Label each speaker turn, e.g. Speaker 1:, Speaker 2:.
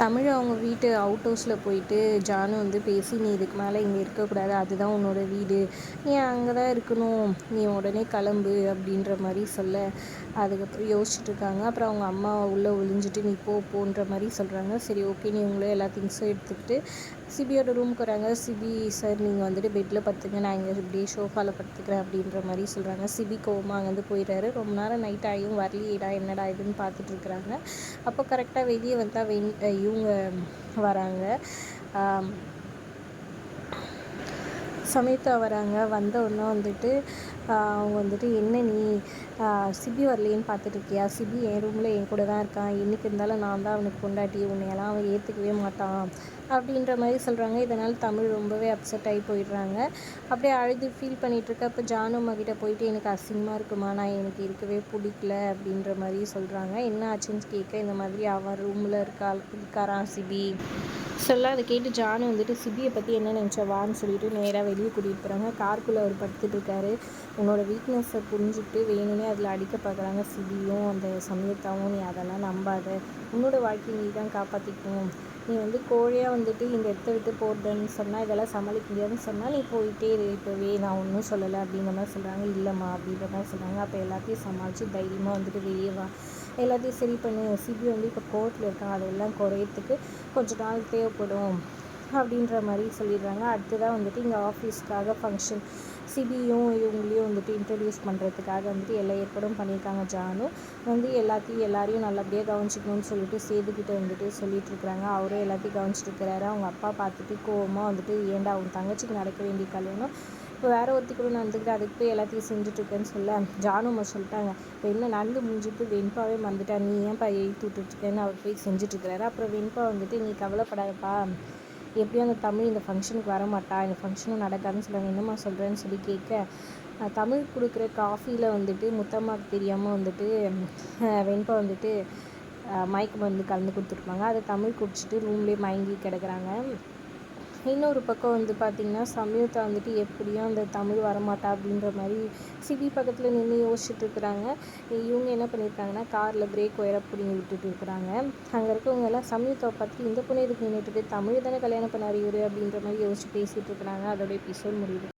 Speaker 1: தமிழ் அவங்க வீட்டு அவுட் ஹவுஸில் போயிட்டு ஜானு வந்து பேசி நீ இதுக்கு மேலே இங்கே இருக்கக்கூடாது. அதுதான் உன்னோட வீடு. நீ அங்கே தான் இருக்கணும். நீ உடனே கிளம்பு அப்படின்ற மாதிரி சொல்ல அதுக்கப்புறம் யோசிச்சுட்டு இருக்காங்க. அப்புறம் அவங்க அம்மா உள்ளே ஒளிஞ்சிட்டு நீ போ போன்ற மாதிரி சொல்கிறாங்க சரி ஓகே நீ உங்களே எல்லா திங்ஸும் எடுத்துக்கிட்டு சிபியோட ரூமுக்கு வராங்க. சிபி சார் நீங்கள் வந்துட்டு பெட்டில் படுத்துங்க. நான் இங்கே இப்படியே ஷோஃபாவில் படுத்துக்கிறேன் அப்படின்ற மாதிரி சொல்கிறாங்க சிபி கோவமாக அங்கேருந்து போயிடுறாரு. ரொம்ப நேரம் நைட் ஆகியும் வரலையேடா. என்னடா இதுன்னு பார்த்துட்டு இருக்கிறாங்க. அப்போ கரெக்டாக வெளியே வந்தால் வெண் இவங்க வராங்க. ஆம், வராங்க. வந்த உடனே வந்துட்டு அவங்க வந்துட்டு என்ன நீ சிபி வரலையேன்னு பார்த்துட்டு இருக்கியா? சிபி என் ரூமில் என் கூட தான் இருக்கான். என்றைக்கு இருந்தாலும் நான் தான் அவனுக்கு கொண்டாட்டி உன்னையெல்லாம் அவன் ஏற்றுக்கவே மாட்டான். அப்படின்ற மாதிரி சொல்கிறாங்க இதனால் தமிழ் ரொம்பவே அப்செட் ஆகி போயிடுறாங்க. அப்படியே அழுது ஃபீல் பண்ணிகிட்ருக்க இருக்க. அப்போ ஜானு அம்மா போயிட்டு எனக்கு அசிங்கமாக இருக்குமா? நான் எனக்கு இருக்கவே பிடிக்கல. அப்படின்ற மாதிரி சொல்கிறாங்க என்ன ஆச்சுன்னு கேட்க? இந்த மாதிரி அவன் ரூமில் இருக்கா இருக்காரான் சிபி? சொல்ல அதை கேட்டு ஜானு வந்துட்டு சிபியை பற்றி என்ன நினச்சவான்னு சொல்லிட்டு நேராக வெளியே கூட்டிகிட்டு போகிறாங்க கார்க்குள்ளே அவர் படுத்துட்டு இருக்காரு. உன்னோட வீக்னஸை புரிஞ்சுக்கிட்டு வேணும்னே அதில் அடிக்க பார்க்குறாங்க சிபியும் அந்த சமயத்தாவும். நீ அதெல்லாம் நம்பாத. உன்னோட வாழ்க்கையை நீ தான் காப்பாற்றிக்கணும் நீ வந்து கோழையாக வந்துட்டு இந்த இடத்த விட்டு போடுறேன்னு சொன்னால் இதெல்லாம் சமாளிக்க முடியாதுன்னு சொன்னால் நீ போயிட்டே இரு. இப்போவே நான் ஒன்றும் சொல்லலை அப்படிங்கிற மாதிரி சொல்கிறாங்க இல்லைம்மா அப்படின்ற மாதிரி சொல்கிறாங்க அப்போ எல்லாத்தையும் சமாளித்து தைரியமாக வந்துட்டு வெளியே வா. எல்லாத்தையும் சரி பண்ணு. சிபி வந்து இப்போ கோர்ட்டில் இருக்கான். அதெல்லாம் குறையத்துக்கு கொஞ்சம் நாள் தேவைப்படும் அப்படின்ற மாதிரி சொல்லிடுறாங்க. அடுத்ததாக வந்துட்டு இங்கே ஆஃபீஸ்க்காக ஃபங்க்ஷன் சிபியும் இவங்களையும் வந்துட்டு இன்ட்ரடியூஸ் பண்ணுறதுக்காக வந்துட்டு எல்லா ஏற்பாடும் பண்ணியிருக்காங்க ஜானும் வந்து எல்லாத்தையும் எல்லாரையும் நல்லபடியாக கவனிச்சிக்கணும்னு சொல்லிட்டு சேதுக்கிட்ட வந்துட்டு சொல்லிட்டு இருக்கிறாங்க. அவரும் எல்லாத்தையும் கவனிச்சிட்டு இருக்கிறாரு. அவங்க அப்பா பார்த்துட்டு கோவமாக வந்துட்டு ஏன்டா அவங்க தங்கச்சிக்கு நடக்க வேண்டிய கல்யாணம்? இப்போ வேறு ஒருத்தி கூட நடந்துக்கிட்டு அதுக்கு போய் எல்லாத்தையும் செஞ்சுட்ருக்கேன்னு சொல்ல. ஜானுமா சொல்லிட்டாங்க இப்போ என்ன நடந்து முடிஞ்சிட்டு வெண்பாவே மறந்துட்டா. நீ ஏன்ப்பா எழுத்து விட்டுட்ருக்கேன்னு அவர் போய் செஞ்சுட்ருக்கிறாரு அப்புறம் வெண்பா வந்துட்டு நீ கவலைப்படாதப்பா. எப்படியும் அந்த தமிழ் இந்த ஃபங்க்ஷனுக்கு வர மாட்டா இந்த ஃபங்க்ஷனும் நடக்காதுன்னு சொல்லுவாங்க. என்னம்மா சொல்கிறேன்னு சொல்லி கேட்க தமிழ் கொடுக்குற காஃபியில் வந்துட்டு முத்தம்மாக்கு தெரியாமல் வந்துட்டு வெண்பா வந்துட்டு மயக்கம் வந்து மருந்து கலந்து கொடுத்துருப்பாங்க. அதை தமிழ் குடிச்சிட்டு ரூம்லேயே மயங்கி கிடக்குறாங்க. இன்னொரு பக்கம் வந்து பார்த்திங்கன்னா சம்யுக்தா வந்துட்டு எப்படியும் அந்த தமிழ் வரமாட்டா அப்படின்ற மாதிரி சிபி பக்கத்தில் நின்று யோசிச்சுட்டு இருக்கிறாங்க. இவங்க என்ன பண்ணியிருக்காங்கன்னா காரில் பிரேக் ஒயரை பிடிங்கி விட்டுட்டு இருக்கிறாங்க. அங்கே இருக்கவங்க எல்லாம் சம்யுக்தாவை பார்த்து இந்த பொண்ணு எதுக்கு நின்றுட்டு தமிழ் தானே கல்யாணம் பண்ணார் இவர்? அப்படின்ற மாதிரி யோசிச்சு பேசிகிட்டு இருக்கிறாங்க. அதோட எபிசோட் முடியுது.